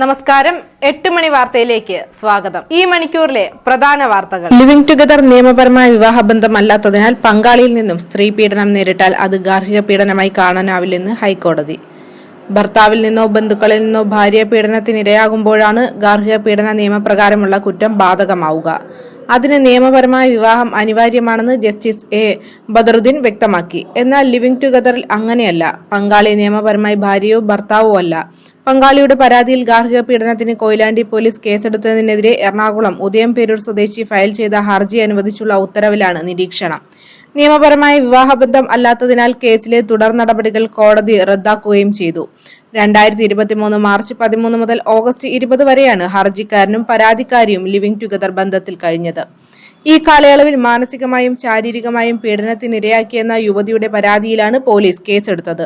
നമസ്കാരം. എട്ട് മണി വാർത്തയിലേക്ക് സ്വാഗതം. ഈ മണിക്കൂറിലെ പ്രധാന വാർത്തകൾ. ലിവിംഗ് ടുഗദർ നിയമപരമായ വിവാഹബന്ധമല്ലാത്തതിനാൽ പങ്കാളിയിൽ നിന്നും സ്ത്രീ പീഡനം നേരിട്ടാൽ അത് ഗാർഹിക പീഡനമായി കാണാനാവില്ലെന്ന് ഹൈക്കോടതി. ഭർത്താവിൽ നിന്നോ ബന്ധുക്കളിൽ നിന്നോ ഭാര്യ പീഡനത്തിനിരയാകുമ്പോഴാണ് ഗാർഹിക പീഡന നിയമപ്രകാരമുള്ള കുറ്റം ബാധകമാവുക. അതിന് നിയമപരമായ വിവാഹം അനിവാര്യമാണെന്ന് ജസ്റ്റിസ് എ. ബദറുദ്ദീൻ വ്യക്തമാക്കി. എന്നാൽ ലിവിംഗ് ടുഗദറിൽ അങ്ങനെയല്ല. പങ്കാളി നിയമപരമായി ഭാര്യയോ ഭർത്താവോ അല്ല. പങ്കാളിയുടെ പരാതിയിൽ ഗാർഹിക പീഡനത്തിന് കൊയിലാണ്ടി പോലീസ് കേസെടുത്തതിനെതിരെ എറണാകുളം ഉദയംപേരൂർ സ്വദേശി ഫയൽ ചെയ്ത ഹർജി അനുവദിച്ചുള്ള ഉത്തരവിലാണ് നിരീക്ഷണം. നിയമപരമായ വിവാഹബന്ധം അല്ലാത്തതിനാൽ കേസിലെ തുടർ നടപടികൾ കോടതി റദ്ദാക്കുകയും ചെയ്തു. രണ്ടായിരത്തി ഇരുപത്തിമൂന്ന് മാർച്ച് പതിമൂന്ന് മുതൽ ഓഗസ്റ്റ് ഇരുപത് വരെയാണ് ഹർജിക്കാരനും പരാതിക്കാരിയും ലിവിംഗ് ടുഗദർ ബന്ധത്തിൽ കഴിഞ്ഞത്. ഈ കാലയളവിൽ മാനസികമായും ശാരീരികമായും പീഡനത്തിനിരയാക്കിയെന്ന യുവതിയുടെ പരാതിയിലാണ് പോലീസ് കേസെടുത്തത്.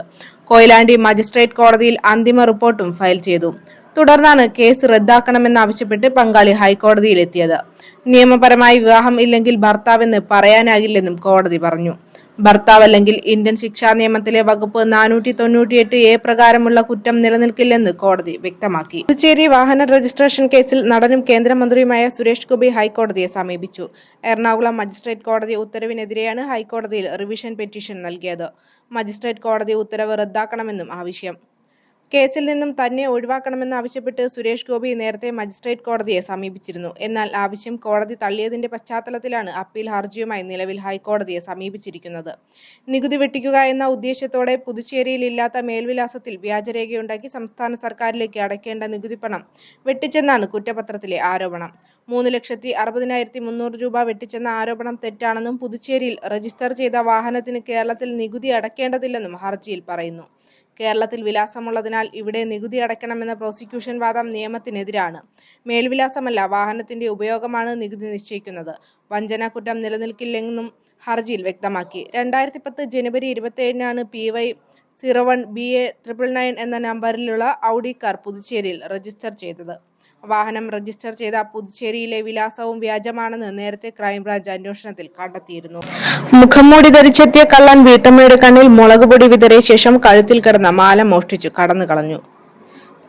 കൊയിലാണ്ടി മജിസ്ട്രേറ്റ് കോടതിയിൽ അന്തിമ റിപ്പോർട്ടും ഫയൽ ചെയ്തു. തുടർന്നാണ് കേസ് റദ്ദാക്കണമെന്നാവശ്യപ്പെട്ട് പങ്കാളി ഹൈക്കോടതിയിലെത്തിയത്. നിയമപരമായി വിവാഹം ഇല്ലെങ്കിൽ ഭർത്താവെന്ന് പറയാനാകില്ലെന്നും കോടതി പറഞ്ഞു. ഭർത്താവ് അല്ലെങ്കിൽ ഇന്ത്യൻ ശിക്ഷാ നിയമത്തിലെ വകുപ്പ് നാനൂറ്റി തൊണ്ണൂറ്റിയെട്ട് എ പ്രകാരമുള്ള കുറ്റം നിലനിൽക്കില്ലെന്ന് കോടതി വ്യക്തമാക്കി. പുതുച്ചേരി വാഹന രജിസ്ട്രേഷൻ കേസിൽ നടനും കേന്ദ്രമന്ത്രിയുമായ സുരേഷ് ഗോപി ഹൈക്കോടതിയെ സമീപിച്ചു. എറണാകുളം മജിസ്ട്രേറ്റ് കോടതി ഉത്തരവിനെതിരെയാണ് ഹൈക്കോടതിയിൽ റിവിഷൻ പെറ്റീഷൻ നൽകിയത്. മജിസ്ട്രേറ്റ് കോടതി ഉത്തരവ് റദ്ദാക്കണമെന്നും ആവശ്യം. കേസിൽ നിന്നും തന്നെ ഒഴിവാക്കണമെന്നാവശ്യപ്പെട്ട് സുരേഷ് ഗോപി നേരത്തെ മജിസ്ട്രേറ്റ് കോടതിയെ സമീപിച്ചിരുന്നു. എന്നാൽ ആവശ്യം കോടതി തള്ളിയതിന്റെ പശ്ചാത്തലത്തിലാണ് അപ്പീൽ ഹർജിയുമായി നിലവിൽ ഹൈക്കോടതിയെ സമീപിച്ചിരിക്കുന്നത്. നികുതി വെട്ടിക്കുക എന്ന ഉദ്ദേശത്തോടെ പുതുച്ചേരിയിൽ ഇല്ലാത്ത മേൽവിലാസത്തിൽ വ്യാജരേഖയുണ്ടാക്കി സംസ്ഥാന സർക്കാരിലേക്ക് അടയ്ക്കേണ്ട നികുതി പണം വെട്ടിച്ചെന്നാണ് കുറ്റപത്രത്തിലെ ആരോപണം. മൂന്ന് ലക്ഷത്തി അറുപതിനായിരത്തി മുന്നൂറ് രൂപ വെട്ടിച്ചെന്ന ആരോപണം തെറ്റാണെന്നും പുതുച്ചേരിയിൽ രജിസ്റ്റർ ചെയ്ത വാഹനത്തിന് കേരളത്തിൽ നികുതി അടയ്ക്കേണ്ടതില്ലെന്നും ഹർജിയിൽ പറയുന്നു. കേരളത്തിൽ വിലാസമുള്ളതിനാൽ ഇവിടെ നികുതി അടയ്ക്കണമെന്ന പ്രോസിക്യൂഷൻ വാദം നിയമത്തിനെതിരാണ്. മേൽവിലാസമല്ല വാഹനത്തിന്റെ ഉപയോഗമാണ് നികുതി നിശ്ചയിക്കുന്നത്. വഞ്ചന കുറ്റം നിലനിൽക്കില്ലെന്നും ഹർജിയിൽ വ്യക്തമാക്കി. രണ്ടായിരത്തി പത്ത് ജനുവരി ഇരുപത്തിയേഴിനാണ് P Y zero one B A triple nine എന്ന നമ്പറിലുള്ള ഔഡി കാർ പുതുച്ചേരിയിൽ രജിസ്റ്റർ ചെയ്തത്. വാഹനം രജിസ്റ്റർ ചെയ്ത പുതുച്ചേരിയിലെ വിലാസവും വ്യാജമാണെന്ന് നേരത്തെ ക്രൈംബ്രാഞ്ച് അന്വേഷണത്തിൽ കണ്ടെത്തിയിരുന്നു. മുഖംമൂടി ധരിച്ചെത്തിയ കള്ളൻ വീട്ടമ്മയുടെ കണ്ണിൽ മുളകുപൊടി വിതറിയ ശേഷം കഴുത്തിൽ കിടന്ന മാല മോഷ്ടിച്ചു കടന്നു കളഞ്ഞു.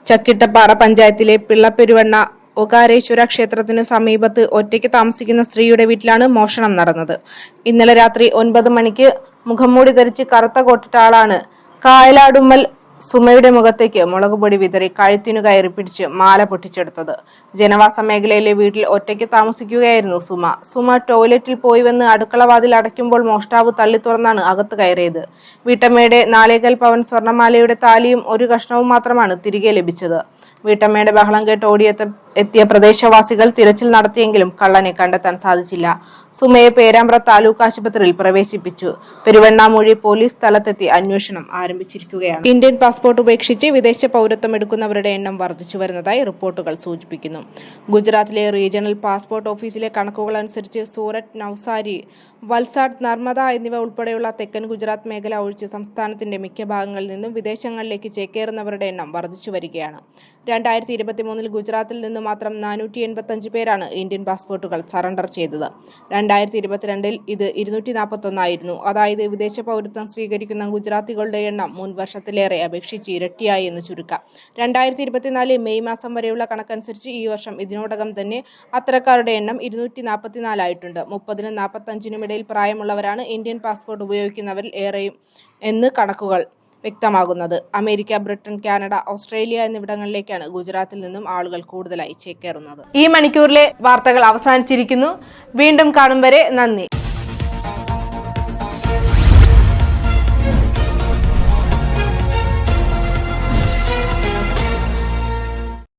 ചക്കിട്ടപ്പാറ പഞ്ചായത്തിലെ പിള്ളപ്പെരുവണ്ണ ഒകാരേശ്വര ക്ഷേത്രത്തിനു സമീപത്ത് ഒറ്റയ്ക്ക് താമസിക്കുന്ന സ്ത്രീയുടെ വീട്ടിലാണ് മോഷണം നടന്നത്. ഇന്നലെ രാത്രി ഒൻപത് മണിക്ക് മുഖംമൂടി ധരിച്ച് കറുത്ത കോട്ടിട്ട ആളാണ് കായലാടുമ്മൽ സുമയുടെ മുഖത്തേക്ക് മുളക് പൊടി വിതറി കഴുത്തിനു കയറി പിടിച്ച് മാല പൊട്ടിച്ചെടുത്തത്. ജനവാസ മേഖലയിലെ വീട്ടിൽ ഒറ്റയ്ക്ക് താമസിക്കുകയായിരുന്നു സുമ. സുമ ടോയ്ലറ്റിൽ പോയി വന്ന് അടുക്കള വാതിൽ അടയ്ക്കുമ്പോൾ മോഷ്ടാവ് തള്ളി തുറന്നാണ് അകത്ത് കയറിയത്. വീട്ടമ്മയുടെ നാലേകൽ പവൻ സ്വർണമാലയുടെ താലിയും ഒരു കഷ്ണവും മാത്രമാണ് തിരികെ ലഭിച്ചത്. വീട്ടമ്മയുടെ ബഹളം കേട്ട് ഓടിയെത്ത എത്തിയ പ്രദേശവാസികൾ തിരച്ചിൽ നടത്തിയെങ്കിലും കള്ളനെ കണ്ടെത്താൻ സാധിച്ചില്ല. സുമയെ പേരാമ്പ്ര താലൂക്ക് ആശുപത്രിയിൽ പ്രവേശിപ്പിച്ചു. പെരുവണ്ണാമൂഴി പോലീസ് സ്ഥലത്തെത്തി അന്വേഷണം ആരംഭിച്ചിരിക്കുകയാണ്. ഇന്ത്യൻ പാസ്പോർട്ട് ഉപേക്ഷിച്ച് വിദേശ പൗരത്വം എടുക്കുന്നവരുടെ എണ്ണം വർദ്ധിച്ചു വരുന്നതായി റിപ്പോർട്ടുകൾ സൂചിപ്പിക്കുന്നു. ഗുജറാത്തിലെ റീജിയണൽ പാസ്പോർട്ട് ഓഫീസിലെ കണക്കുകൾ അനുസരിച്ച് സൂററ്റ് നവസാരി വൽസാഡ് നർമ്മദ എന്നിവ ഉൾപ്പെടെയുള്ള തെക്കൻ ഗുജറാത്ത് മേഖല ഒഴിച്ച് സംസ്ഥാനത്തിന്റെ മിക്ക ഭാഗങ്ങളിൽ നിന്നും വിദേശങ്ങളിലേക്ക് ചേക്കേറുന്നവരുടെ എണ്ണം വർദ്ധിച്ചു വരികയാണ്. രണ്ടായിരത്തി ഇരുപത്തി മൂന്നിൽ ഗുജറാത്തിൽ നിന്ന് മാത്രം നാനൂറ്റി എൺപത്തഞ്ച് പേരാണ് ഇന്ത്യൻ പാസ്പോർട്ടുകൾ സറണ്ടർ ചെയ്തത്. രണ്ടായിരത്തി ഇരുപത്തിരണ്ടിൽ ഇത് ഇരുന്നൂറ്റി നാൽപ്പത്തൊന്നായിരുന്നു അതായത് വിദേശ പൗരത്വം സ്വീകരിക്കുന്ന ഗുജറാത്തികളുടെ എണ്ണം മുൻ വർഷത്തിലേറെ അപേക്ഷിച്ച് ഇരട്ടിയായി എന്ന് ചുരുക്കം. രണ്ടായിരത്തി ഇരുപത്തിനാല് മെയ് മാസം വരെയുള്ള കണക്കനുസരിച്ച് ഈ വർഷം ഇതിനോടകം തന്നെ അത്തരക്കാരുടെ എണ്ണം ഇരുന്നൂറ്റി നാൽപ്പത്തിനാലായിട്ടുണ്ട് മുപ്പതിനും നാൽപ്പത്തഞ്ചിനും ഇടയിൽ പ്രായമുള്ളവരാണ് ഇന്ത്യൻ പാസ്പോർട്ട് ഉപയോഗിക്കുന്നവരിൽ ഏറെയും എന്ന് കണക്കുകൾ. വ്യക്തമാകുന്നത്. അമേരിക്ക ബ്രിട്ടൻ കാനഡ ഓസ്ട്രേലിയ എന്നിവിടങ്ങളിലേക്കാണ് ഗുജറാത്തിൽ നിന്നും ആളുകൾ കൂടുതലായി ചേക്കേറുന്നത്. ഈ മണിക്കൂറിലെ വാർത്തകൾ അവസാനിച്ചിരിക്കുന്നു. വീണ്ടും കാണും വരെ നന്ദി.